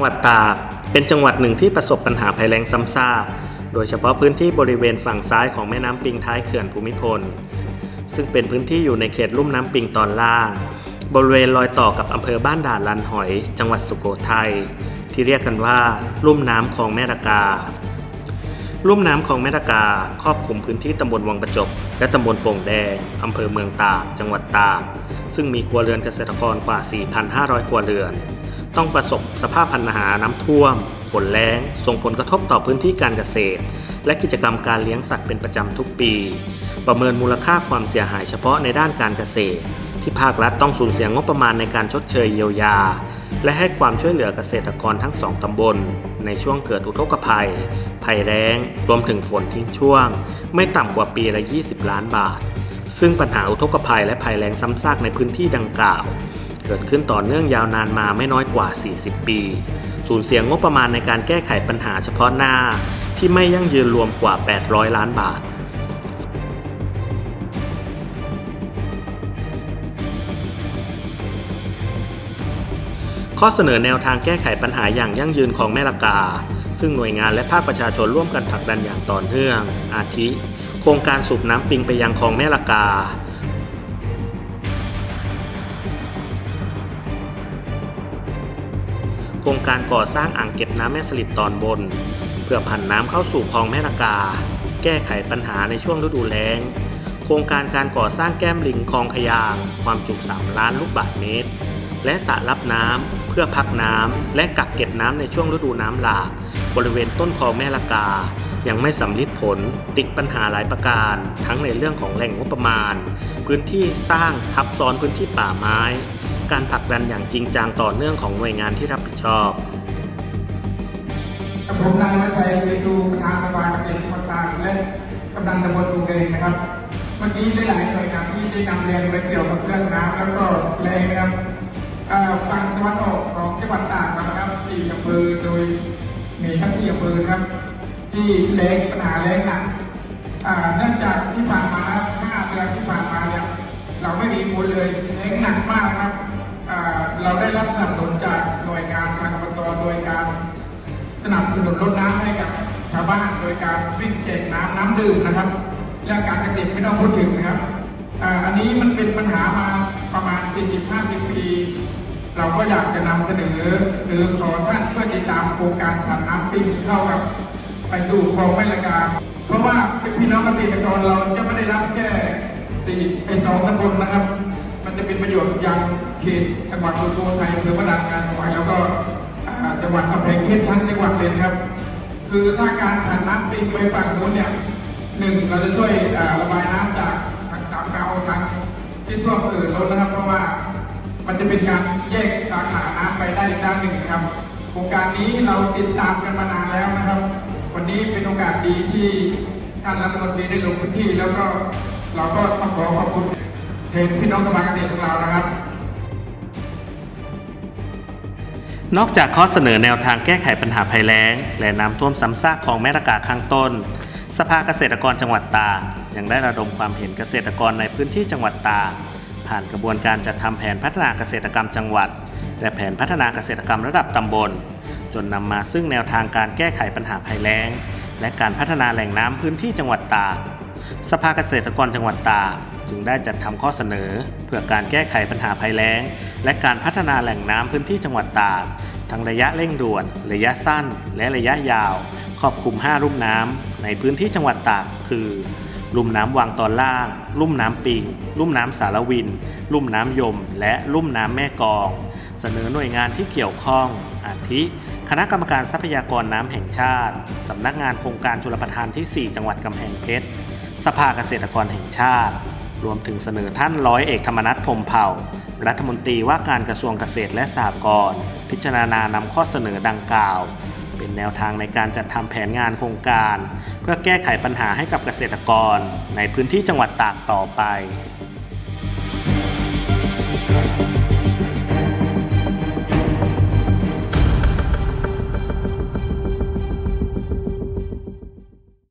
งหวัดตากเป็นจังหวัดหนึ่งที่ประสบปัญหาภัยแล้งซ้ำซาก โดยเฉพาะพื้นที่บริเวณฝั่งซ้ายของแม่น้ำปิงท้ายเขื่อนภูมิพล ซึ่งเป็นพื้นที่อยู่ในเขตลุ่มน้ำปิงตอนล่าง บริเวณรอยต่อกับอำเภอบ้านด่านลันหอย จังหวัดสุโขทัยที่เรียกกันว่าลุ่มน้ำคลองแม่ระกา ลุ่มน้ำคลองแม่ตะกาครอบคลุมพื้นที่ตำบลวังประจบ และตำบลโป่งแดง อำเภอเมืองตาก จังหวัดตาก ซึ่งมีครัวเรือนเกษตรกรกว่า 4,500 ครัวเรือน ต้องประสบสภาพปัญหาน้ำท่วม ฝนแล้ง ส่งผลกระทบต่อพื้นที่การเกษตร และกิจกรรมการเลี้ยงสัตว์เป็นประจำทุกปี ประเมินมูลค่าความเสียหายเฉพาะในด้านการเกษตร ที่ภาครัฐต้องสูญเสียงบประมาณในการชดเชยเยียวยา และให้ความช่วยเหลือเกษตรกรทั้งสองตำบล ในช่วงเกิดอุทกภัย ภัยแล้ง รวมถึงฝนทิ้งช่วง ไม่ต่ำกว่าปีละ 20 ล้านบาท ซึ่งปัญหาอุทกภัยและภัยแล้งซ้ำซากในพื้นที่ดังกล่าว เกิดขึ้นต่อเนื่องยาวนานมาไม่น้อยกว่า 40 ปี สูญเสียงบประมาณในการแก้ไขปัญหาเฉพาะหน้า ที่ไม่ยั่งยืนรวมกว่า 800 ล้านบาท ข้อเสนอแนวทางแก้ไขปัญหาอย่างยั่งยืนของแม่ละกา ซึ่งหน่วยงานและภาคประชาชนร่วมกันผลักดันอย่างต่อเนื่อง อาทิ โครงการสูบน้ำปิงไปยังคลองแม่ละกา โครงการก่อสร้างอ่างเก็บน้ำแม่สลิดตอนบน เพื่อผันน้ำเข้าสู่คลองแม่ละกา แก้ไขปัญหาในช่วงฤดูแล้ง โครงการการก่อสร้างแก้มลิงคลองขยาง ความจุ 3 ล้านลูกบาศก์เมตร และสระรับน้ำ เพื่อพักน้ำและกักเก็บน้ำในช่วงฤดูน้ำหลาก บริเวณต้นคลองแม่ละกา ยังไม่สำลิดผลติดปัญหาหลายประการ ทั้งในเรื่องของแหล่งงบประมาณ พื้นที่สร้างทับซ้อนพื้นที่ป่าไม้ การผลักดันอย่างจริงจังต่อเนื่องของหน่วยงานที่รับผิดชอบผมนายวัชชัยเวทูประธานประวานเกษตรจังหวัดตากและกำนันตำบลตูงเดงนะครับเมื่อกี้ได้หลายหน่วยงานที่ได้นำเรียนไปเกี่ยวกับเรื่องน้ำแล้วก็แรงนะครับ ฝั่งตะวันออกของจังหวัดตากนะครับสี่อำเภอโดยมีทั้งสี่อำเภอครับที่แรงปัญหาแรงหนักอ่าเนื่องจากที่ผ่านมาครับห้าเดือนที่ผ่านมาเนี่ยเราไม่มีฝนเลยแรงหนักมากครับเราได้รับสนับสนุนจากหน่วยงานทางอบตโดยการสนับสนุนรถน้ำให้กับชาวบ้านโดยการวิ่งแจกน้ำน้ำดื่มนะครับเรื่องการเกษตรไม่ต้องพูดถึงนะครับอันนี้มันเป็นปัญหามาประมาณ 40-50 ปี เราก็อยากจะนำเสนอ หรือขอท่านช่วยติดตามโครงการผ่านน้ำปิงเข้ากับไปสู่คลองแม่ละกา เพราะว่าพี่น้องเกษตรกรเราจะไม่ได้รับแค่สี่ไอสองตำบลนะครับ มันจะเป็นประโยชน์ยังเขตจังหวัดสุโขทัยอำเภอพระดานงานถวายแล้วก็จังหวัดกำแพงเพชรทั้งจังหวัดเลยครับ คือถ้าการผ่านน้ำปิงไปฝั่งโน้นเนี่ยหนึ่งเราจะช่วยระบายน้ำจากทางสามเกาทางที่ท่วมเอ่อล้นนะครับเพราะว่า มันจะเป็นการแยกสาขาน้ำไปได้อีกด้านหนึ่งครับ โครงการนี้เราติดตามกันมานานแล้วนะครับ วันนี้เป็นโอกาสดีที่ท่านรัฐมนตรีได้ลงพื้นที่ แล้วก็เราก็ต้องขอขอบคุณแทนพี่น้องสมาชิกของเรานะครับนอกจากข้อเสนอแนวทางแก้ไขปัญหาภัยแล้ง และน้ำท่วมซ้ำซากของแม่ตะกาข้างต้น สภาเกษตรกรจังหวัดตากยังได้ระดมความเห็นเกษตรกรในพื้นที่จังหวัดตาก ผ่านกระบวนการจัดทำแผนพัฒนาเกษตรกรรมจังหวัด และแผนพัฒนาเกษตรกรรมระดับตำบล จนนำมาซึ่งแนวทางการแก้ไขปัญหาภัยแล้ง และการพัฒนาแหล่งน้ำพื้นที่จังหวัดตากสภาเกษตรกรจังหวัดตากจึงได้จัดทำข้อเสนอ เพื่อการแก้ไขปัญหาภัยแล้ง และการพัฒนาแหล่งน้ำพื้นที่จังหวัดตากทั้งระยะเร่งด่วน ระยะสั้น และระยะยาว ครอบคลุม5ลุ่มน้ำในพื้นที่จังหวัดตากคือ ลุ่มน้ำวังตอนล่าง ลุ่มน้ำปิง ลุ่มน้ำสารวิน ลุ่มน้ำยม และลุ่มน้ำแม่กอง เสนอหน่วยงานที่เกี่ยวข้อง อาทิ คณะกรรมการทรัพยากรน้ำแห่งชาติ สำนักงานโครงการชลประทานที่ 4 จังหวัดกำแพงเพชร สภาเกษตรกรแห่งชาติ รวมถึงเสนอท่านร้อยเอกธรรมนัฐพรมเผ่า รัฐมนตรีว่าการกระทรวงเกษตรและสหกรณ์ พิจารณานำข้อเสนอดังกล่าว เป็นแนวทางในการจัดทำแผนงานโครงการ เพื่อแก้ไขปัญหาให้กับเกษตรกร ในพื้นที่จังหวัดตากต่อไป